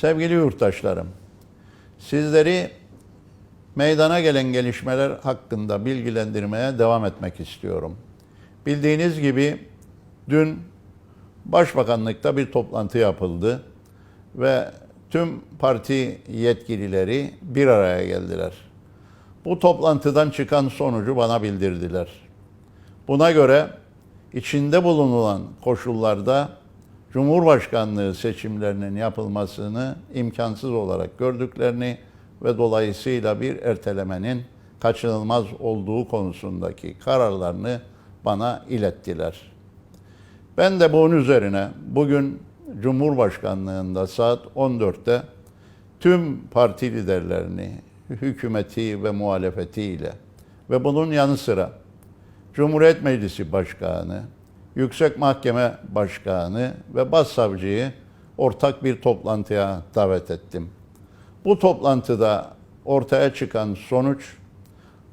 Sevgili yurttaşlarım, sizleri meydana gelen gelişmeler hakkında bilgilendirmeye devam etmek istiyorum. Bildiğiniz gibi dün Başbakanlıkta bir toplantı yapıldı ve tüm parti yetkilileri bir araya geldiler. Bu toplantıdan çıkan sonucu bana bildirdiler. Buna göre içinde bulunulan koşullarda Cumhurbaşkanlığı seçimlerinin yapılmasını imkansız olarak gördüklerini ve dolayısıyla bir ertelemenin kaçınılmaz olduğu konusundaki kararlarını bana ilettiler. Ben de bunun üzerine bugün Cumhurbaşkanlığında saat 14'te tüm parti liderlerini, hükümeti ve muhalefetiyle ve bunun yanı sıra Cumhuriyet Meclisi Başkanı, Yüksek Mahkeme Başkanı ve Başsavcıyı ortak bir toplantıya davet ettim. Bu toplantıda ortaya çıkan sonuç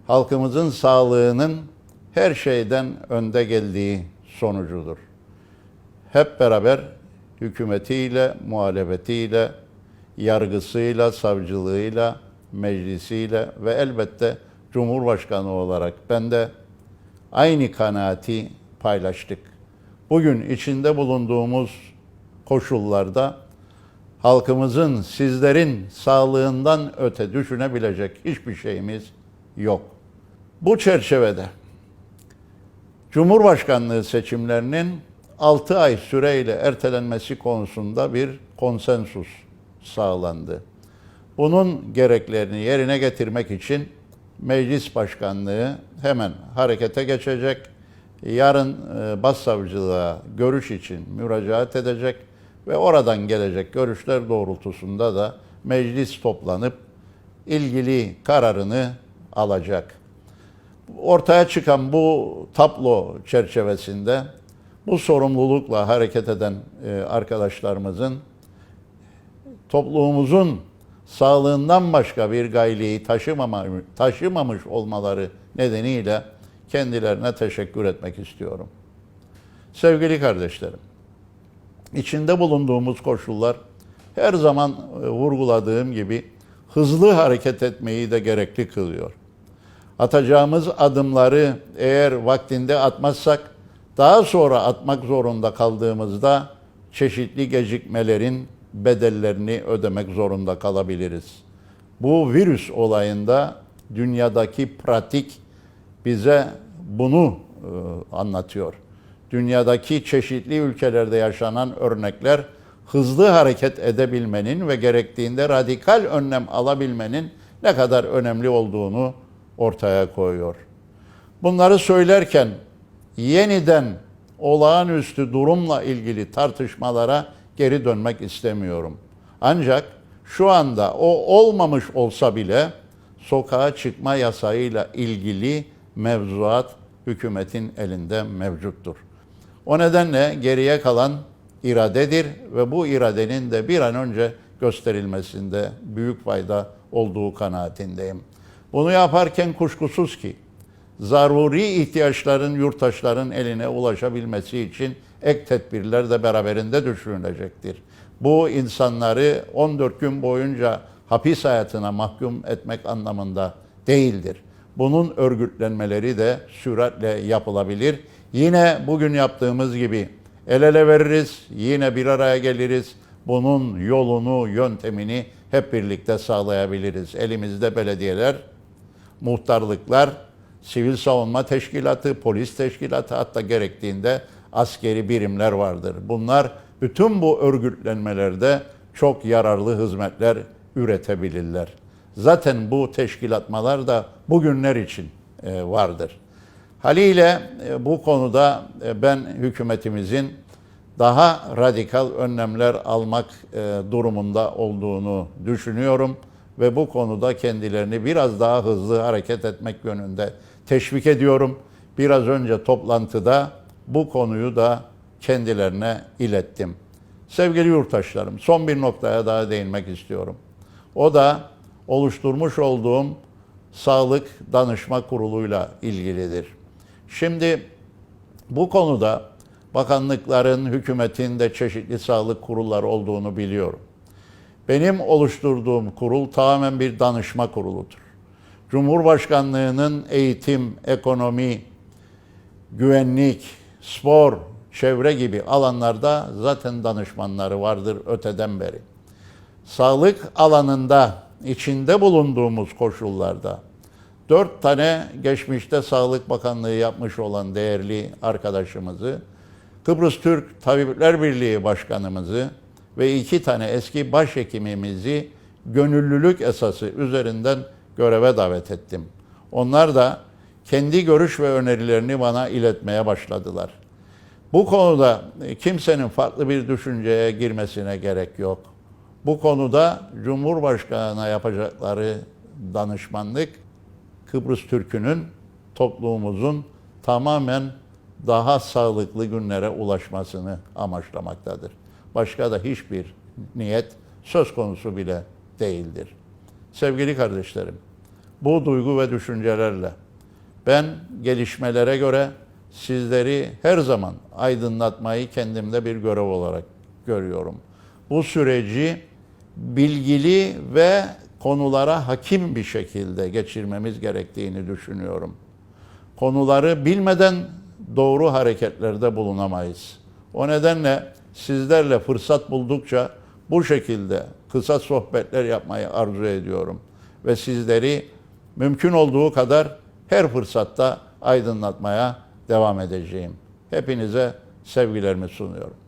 halkımızın sağlığının her şeyden önde geldiği sonucudur. Hep beraber hükümetiyle, muhalefetiyle, yargısıyla, savcılığıyla, meclisiyle ve elbette Cumhurbaşkanı olarak ben de aynı kanaati paylaştık. Bugün içinde bulunduğumuz koşullarda halkımızın, sizlerin sağlığından öte düşünebilecek hiçbir şeyimiz yok. Bu çerçevede Cumhurbaşkanlığı seçimlerinin 6 ay süreyle ertelenmesi konusunda bir konsensus sağlandı. Bunun gereklerini yerine getirmek için Meclis Başkanlığı hemen harekete geçecek. Yarın e, Başsavcılığa görüş için müracaat edecek ve oradan gelecek görüşler doğrultusunda da meclis toplanıp ilgili kararını alacak. Ortaya çıkan bu tablo çerçevesinde bu sorumlulukla hareket eden e, arkadaşlarımızın toplumumuzun sağlığından başka bir gayliği taşımama, taşımamış olmaları nedeniyle kendilerine teşekkür etmek istiyorum. Sevgili kardeşlerim, içinde bulunduğumuz koşullar her zaman e, vurguladığım gibi hızlı hareket etmeyi de gerekli kılıyor. Atacağımız adımları eğer vaktinde atmazsak daha sonra atmak zorunda kaldığımızda çeşitli gecikmelerin bedellerini ödemek zorunda kalabiliriz. Bu virüs olayında dünyadaki pratik bize bunu e, anlatıyor. Dünyadaki çeşitli ülkelerde yaşanan örnekler hızlı hareket edebilmenin ve gerektiğinde radikal önlem alabilmenin ne kadar önemli olduğunu ortaya koyuyor. Bunları söylerken yeniden olağanüstü durumla ilgili tartışmalara geri dönmek istemiyorum. Ancak şu anda o olmamış olsa bile sokağa çıkma yasağıyla ilgili mevzuat hükümetin elinde mevcuttur. O nedenle geriye kalan iradedir ve bu iradenin de bir an önce gösterilmesinde büyük fayda olduğu kanaatindeyim. Bunu yaparken kuşkusuz ki zaruri ihtiyaçların yurttaşların eline ulaşabilmesi için ek tedbirler de beraberinde düşünülecektir. Bu insanları 14 gün boyunca hapis hayatına mahkum etmek anlamında değildir. Bunun örgütlenmeleri de süratle yapılabilir. Yine bugün yaptığımız gibi el ele veririz, yine bir araya geliriz. Bunun yolunu, yöntemini hep birlikte sağlayabiliriz. Elimizde belediyeler, muhtarlıklar, sivil savunma teşkilatı, polis teşkilatı hatta gerektiğinde askeri birimler vardır. Bunlar bütün bu örgütlenmelerde çok yararlı hizmetler üretebilirler. Zaten bu teşkilatmalar da bugünler için e, vardır. Haliyle e, bu konuda e, ben hükümetimizin daha radikal önlemler almak durumunda olduğunu düşünüyorum ve bu konuda kendilerini biraz daha hızlı hareket etmek yönünde teşvik ediyorum. Biraz önce toplantıda bu konuyu da kendilerine ilettim. Sevgili yurttaşlarım, son bir noktaya daha değinmek istiyorum. O da oluşturmuş olduğum Sağlık Danışma Kurulu'yla ilgilidir. Şimdi bu konuda bakanlıkların, hükümetin de çeşitli sağlık kurulları olduğunu biliyorum. Benim oluşturduğum kurul tamamen bir danışma kuruludur. Cumhurbaşkanlığının eğitim, ekonomi, güvenlik, spor, çevre gibi alanlarda zaten danışmanları vardır öteden beri. Sağlık alanında içinde bulunduğumuz koşullarda dört tane geçmişte Sağlık Bakanlığı yapmış olan değerli arkadaşımızı, Kıbrıs Türk Tabipler Birliği Başkanımızı ve iki tane eski başhekimimizi gönüllülük esası üzerinden göreve davet ettim. Onlar da kendi görüş ve önerilerini bana iletmeye başladılar. Bu konuda kimsenin farklı bir düşünceye girmesine gerek yok. Bu konuda Cumhurbaşkanı'na yapacakları danışmanlık Kıbrıs Türk'ünün toplumumuzun tamamen daha sağlıklı günlere ulaşmasını amaçlamaktadır. Başka da hiçbir niyet söz konusu bile değildir. Sevgili kardeşlerim, bu duygu ve düşüncelerle ben gelişmelere göre sizleri her zaman aydınlatmayı kendimde bir görev olarak görüyorum. Bu süreci bilgili ve konulara hakim bir şekilde geçirmemiz gerektiğini düşünüyorum. Konuları bilmeden doğru hareketlerde bulunamayız. O nedenle sizlerle fırsat buldukça bu şekilde kısa sohbetler yapmayı arzu ediyorum ve sizleri mümkün olduğu kadar her fırsatta aydınlatmaya devam edeceğim. Hepinize sevgilerimi sunuyorum.